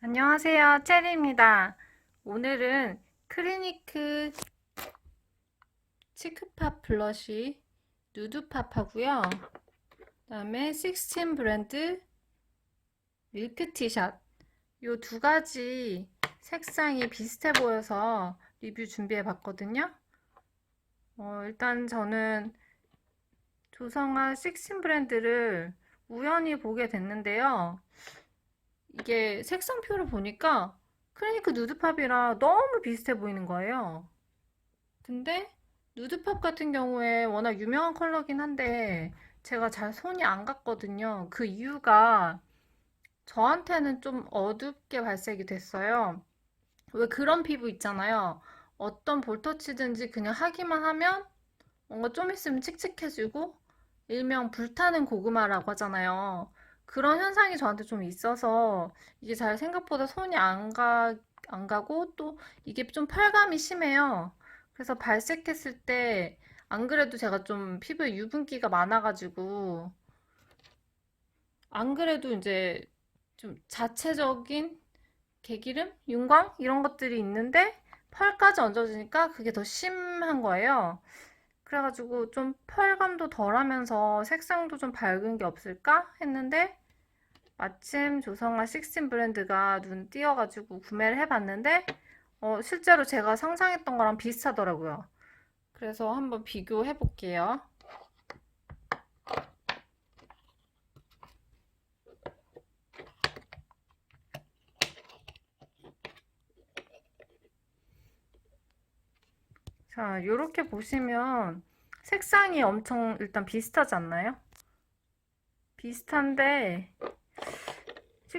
안녕하세요. 체리입니다. 오늘은 크리니크 치크팝 블러쉬 누드팝 하고요. 그 다음에 16 브랜드 밀크 티샷 이두 가지 색상이 비슷해 보여서 리뷰 준비해 봤거든요. 어, 일단 저는 조성아 16 브랜드를 우연히 보게 됐는데요. 이게 색상표를 보니까 클리니크 누드팝이랑 너무 비슷해 보이는 거예요. 근데 누드팝 같은 경우에 워낙 유명한 컬러긴 한데 제가 잘 손이 안 갔거든요. 그 이유가 저한테는 좀 어둡게 발색이 됐어요. 왜 그런 피부 있잖아요. 어떤 볼터치든지 그냥 하기만 하면 뭔가 좀 있으면 칙칙해지고 일명 불타는 고구마라고 하잖아요. 그런 현상이 저한테 좀 있어서 이게 잘 생각보다 손이 안 가, 안 가고 또 이게 좀 펄감이 심해요. 그래서 발색했을 때 안 그래도 제가 좀 피부에 유분기가 많아가지고 안 그래도 이제 좀 자체적인 개기름, 윤광 이런 것들이 있는데 펄까지 얹어지니까 그게 더 심한 거예요. 그래가지고 좀 펄감도 덜하면서 색상도 좀 밝은 게 없을까 했는데 마침 조성아 16 브랜드가 눈 띄어가지고 구매를 해봤는데 어, 실제로 제가 상상했던 거랑 비슷하더라고요. 그래서 한번 비교해 볼게요. 자, 이렇게 보시면 색상이 엄청 일단 비슷하지 않나요? 비슷한데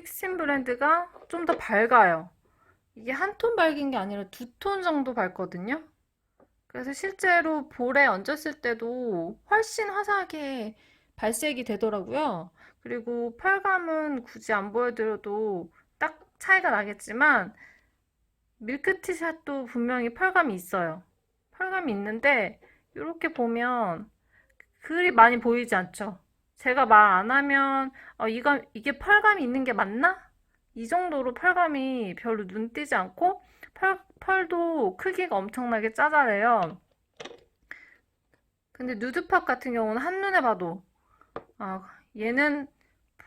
16 브랜드가 좀 더 밝아요. 이게 한 톤 밝은 게 아니라 두 톤 정도 밝거든요. 그래서 실제로 볼에 얹었을 때도 훨씬 화사하게 발색이 되더라고요. 그리고 펄감은 굳이 안 보여드려도 딱 차이가 나겠지만 밀크티샷도 분명히 펄감이 있어요. 펄감이 있는데 이렇게 보면 그리 많이 보이지 않죠? 제가 말 안 하면 어, 이거, 이게 펄감이 있는 게 맞나? 이 정도로 펄감이 별로 눈 띄지 않고 펄, 펄도 크기가 엄청나게 짜잘해요. 근데 누드팝 같은 경우는 한눈에 봐도 아, 얘는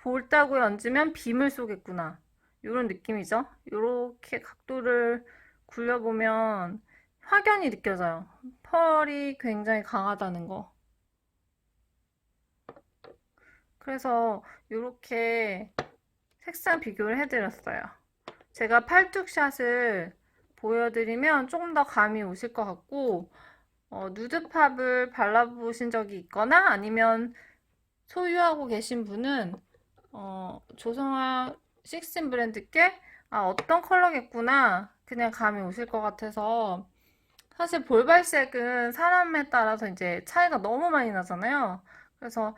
볼따구에 얹으면 빔을 쏘겠구나. 이런 느낌이죠. 이렇게 각도를 굴려보면 확연히 느껴져요. 펄이 굉장히 강하다는 거. 그래서 이렇게 색상 비교를 해드렸어요. 제가 팔뚝샷을 보여드리면 조금 더 감이 오실 것 같고, 어, 누드팝을 발라보신 적이 있거나 아니면 소유하고 계신 분은 어, 조성아 16 브랜드께 아, 어떤 컬러겠구나 그냥 감이 오실 것 같아서 사실 볼발색은 사람에 따라서 이제 차이가 너무 많이 나잖아요. 그래서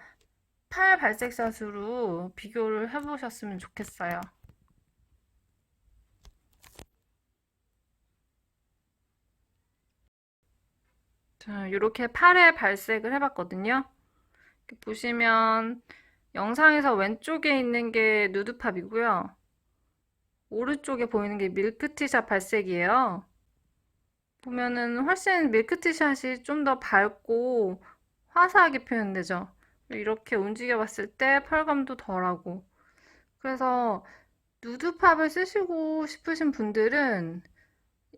팔 발색샷으로 비교를 해보셨으면 좋겠어요. 자, 이렇게 팔에 발색을 해봤거든요. 보시면 영상에서 왼쪽에 있는 게 누드팝이고요. 오른쪽에 보이는 게 밀크티샷 발색이에요. 보면은 훨씬 밀크티샷이 좀 더 밝고 화사하게 표현되죠. 이렇게 움직여 봤을 때 펄감도 덜하고. 그래서 누드팝을 쓰시고 싶으신 분들은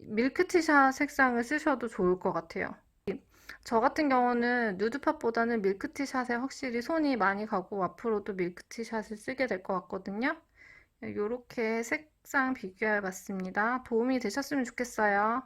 밀크티샷 색상을 쓰셔도 좋을 것 같아요. 저 같은 경우는 누드팝보다는 밀크티샷에 확실히 손이 많이 가고 앞으로도 밀크티샷을 쓰게 될 것 같거든요. 이렇게 색상 비교해 봤습니다. 도움이 되셨으면 좋겠어요.